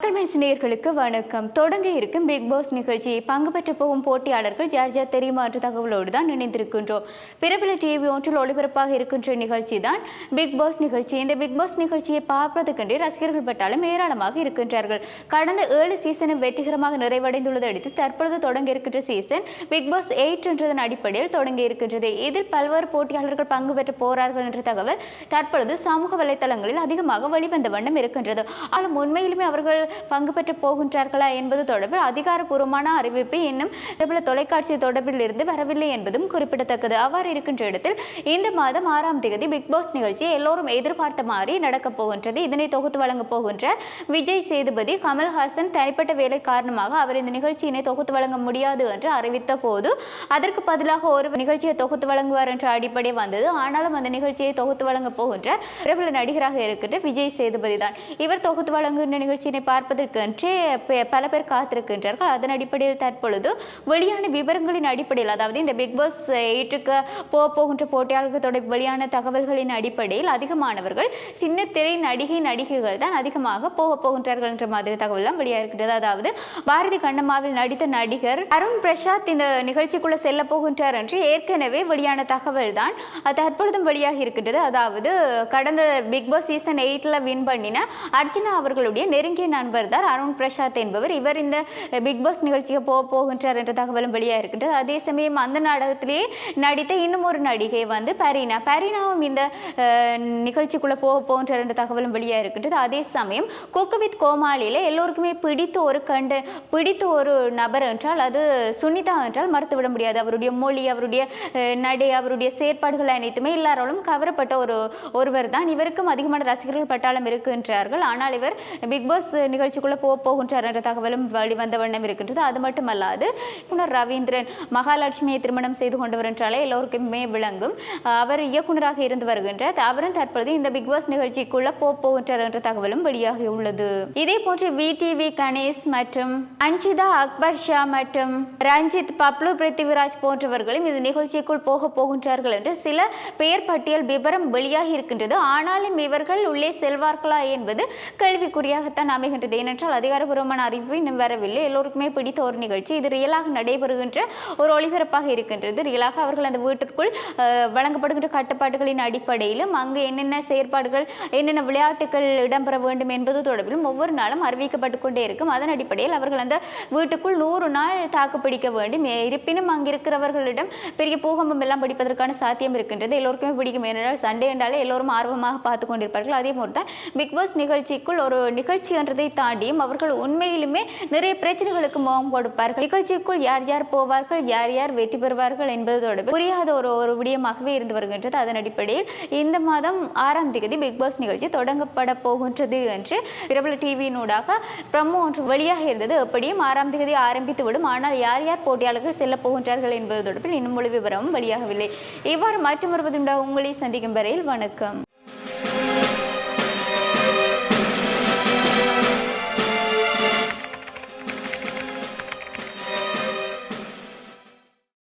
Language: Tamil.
மக்கள் நேயர்களுக்கு வணக்கம். தொடங்க இருக்கும் பிக் பாஸ் நிகழ்ச்சியை பங்கு பெற்று போகும் போட்டியாளர்கள் யார் யார் தெரியுமா என்ற தகவலோடு தான் இணைந்திருக்கின்றோம். பிரபல டிவி ஒன்றில் ஒளிபரப்பாக இருக்கின்ற நிகழ்ச்சி தான் பிக் பாஸ் நிகழ்ச்சி. இந்த பிக் பாஸ் நிகழ்ச்சியை பார்ப்பதற்கென்றே ரசிகர்கள் பட்டாலும் ஏராளமாக இருக்கின்றார்கள். கடந்த ஏழு சீசனும் வெற்றிகரமாக நிறைவடைந்துள்ளதை அடுத்து தற்பொழுது தொடங்க இருக்கின்ற சீசன் பிக் பாஸ் எயிட் என்றதன் அடிப்படையில் தொடங்கி இருக்கின்றது. இதில் பல்வேறு போட்டியாளர்கள் பங்கு பெற்று போறார்கள் என்ற தகவல் தற்பொழுது சமூக வலைதளங்களில் அதிகமாக வெளிவந்த வண்ணம் இருக்கின்றது. ஆனால் உண்மையிலுமே அவர்கள் பங்கு பெற்று போகின்றார்களா என்பது தொடர்பில் அதிகாரப்பூர்வமான அறிவிப்பு இன்னும் பிரபல தொலைக்காட்சி தொடர்பில் இருந்து வரவில்லை என்பதும் குறிப்பிடத்தக்கது. அவ்வாறு இருக்கின்ற இடத்தில் இந்த மாதம் ஆறாம் தேதி பிக் பாஸ் நிகழ்ச்சி எல்லோரும் எதிர்பார்த்த மாதிரி நடக்கப் போகின்றது. இதனை தொகுத்து வழங்கப் போகின்றார் விஜய் சேதுபதி கமல்ஹாசன். தனிப்பட்ட வேலை காரணமாக அவர் இந்த நிகழ்ச்சியினை தொகுத்து வழங்க முடியாது என்று அறிவித்த போது அதற்கு பதிலாக ஒரு நிகழ்ச்சியை தொகுத்து வழங்குவார் என்ற அடிப்படை வந்தது. ஆனாலும் அந்த நிகழ்ச்சியை தொகுத்து வழங்க போகின்ற பிரபல நடிகராக இருக்கின்ற விஜய் சேதுபதி தான். இவர் தொகுத்து வழங்குகின்ற நிகழ்ச்சியினை பார்ப்பதற்கென்றே பல பேர் காத்திருக்கின்றார்கள். அதன் அடிப்படையில் தற்பொழுது வெளியான விவரங்களின் அடிப்படையில் அதாவது இந்த பிக் பாஸ் எயிட்டுக்கு போக போகின்ற போட்டியாளர்கள் தொடர்பு வெளியான தகவல்களின் அடிப்படையில் அதிகமானவர்கள் சின்ன திரை நடிகை நடிகைகள் தான் அதிகமாக போக போகின்றார்கள் என்ற மாதிரி தகவலாம் வெளியாக இருக்கிறது அதாவது பாரதி கண்ணம்மாவில் நடித்த நடிகர் அருண் பிரசாத் இந்த நிகழ்ச்சிக்குள்ள செல்ல போகின்றார் என்று ஏற்கனவே வெளியான தகவல் தான் தற்பொழுதும் வெளியாகி இருக்கின்றது அதாவது கடந்த பிக் பாஸ் சீசன் எயிட்ல வின் பண்ணின அர்ஜுனா அவர்களுடைய நெருங்கிய நான் நண்பர் தான் அருண் பிரசாத் என்பவர். இவர் இந்த பிக் பாஸ் நிகழ்ச்சிக்கு போக போகின்றார் என்ற தகவலும் வெளியாக இருக்கின்றது அதே சமயம் அந்த நாடகத்திலேயே நடித்த இன்னும் ஒரு நடிகை வந்து பரீனா. பரீனாவும் இந்த நிகழ்ச்சிக்குள்ளே நிகழ்ச்சிக்குள்ள போக போகின்றார் என்ற தகவலும் வெளியாக இருக்கின்றது அதே சமயம் குக்கு வித் கோமாளியில எல்லோருக்குமே பிடித்த ஒரு கண்டு பிடித்த ஒரு நபர் என்றால் அது சுனிதா என்றால் மறுத்துவிட முடியாது. அவருடைய மொழி அவருடைய நடை அவருடைய செயற்பாடுகள் அனைத்துமே எல்லாராலும் கவரப்பட்ட ஒரு ஒருவர் தான். இவருக்கும் அதிகமான ரசிகர்கள் பட்டாளம் இருக்கின்றார்கள். ஆனால் இவர் பிக் பாஸ் நிகழ்ச்சிக்குள்ள போக போகின்றார் என்ற தகவலும் வெளிவந்த வண்ணம் இருக்கின்றது. அது மட்டுமல்லாது இயக்குனர் ரவீந்திரன் மகாலட்சுமியை திருமணம் செய்து கொண்டவர் என்றாலே எல்லோருக்குமே விளங்கும். அவர் இயக்குனராக இருந்து வருகின்றார். அவரும் தற்பொழுது இந்த பிக் பாஸ் நிகழ்ச்சிக்குள்ள போக போகின்றார் என்ற தகவலும் வெளியாகி உள்ளது. இதே போன்று விடிவி கணேஷ் மற்றும் அன்ஷிதா அக்பர் ஷா மற்றும் ரஞ்சித் பப்ளு பிருத்திவிராஜ் போன்றவர்களும் இந்த நிகழ்ச்சிக்குள் போக போகின்றார்கள் என்று சில பெயர் பட்டியல் விவரம் வெளியாகி இருக்கின்றது. ஆனாலும் இவர்கள் உள்ளே செல்வார்களா என்பது கேள்விக்குறியாகத்தான் அமைகின்றது. ஏனென்றால் அதிகாரப்பூர்வமான அறிவிப்பு இன்னும் வரவில்லை. எல்லோருக்குமே பிடித்த ஒரு நிகழ்ச்சி. இது ரியலாக நடைபெறுகின்ற ஒரு ஒளிபரப்பாக இருக்கின்றது. ரியலாக அவர்கள் அந்த வீட்டிற்குள் வழங்கப்படுகின்ற கட்டுப்பாடுகளின் அடிப்படையிலும் அங்கு என்னென்ன செயற்பாடுகள் என்னென்ன விளையாட்டுகள் இடம்பெற வேண்டும் என்பது தொடர்பிலும் ஒவ்வொரு நாளும் அறிவிக்கப்பட்டு கொண்டே இருக்கும். அதன் அடிப்படையில் அவர்கள் அந்த வீட்டுக்குள் நூறு நாள் தாக்கு பிடிக்க வேண்டும். இருப்பினும் அங்கிருக்கிறவர்களிடம் பெரிய பூகம்பம் எல்லாம் பிடிப்பதற்கான சாத்தியம் இருக்கின்றது. எல்லோருக்குமே பிடிக்கும். ஏனென்றால் சண்டே என்றாலே எல்லோரும் ஆர்வமாக பார்த்து கொண்டிருப்பார்கள். அதே போல் தான் பிக் பாஸ் நிகழ்ச்சிக்குள் ஒரு நிகழ்ச்சி என்றதை தாண்டியும் அவர்கள் உண்மையிலுமே நிறைய பிரச்சனைகளுக்கு முகம் கொடுப்பார்கள். நிகழ்ச்சிக்குள் யார் யார் போவார்கள் யார் யார் வெற்றி பெறுவார்கள் என்பது புரியாத ஒரு ஒரு விடயமாகவே இருந்து வருகின்றது. அதன் அடிப்படையில் இந்த மாதம் ஆறாம் தேதி பிக் பாஸ் நிகழ்ச்சி தொடங்கப்பட போகின்றது என்று பிரபல டிவியினூடாக பிரம்மோ ஒன்று வெளியாக இருந்தது. எப்படியும் ஆறாம் தேதி ஆரம்பித்து விடும். ஆனால் யார் யார் போட்டியாளர்கள் செல்ல போகின்றார்கள் என்பது தொடர்பில் இன்னும் முழு விவரமும் வெளியாகவில்லை. இவ்வாறு மாற்றம் வருவதுண்டா? உங்களை சந்திக்கும் வரையில் வணக்கம்.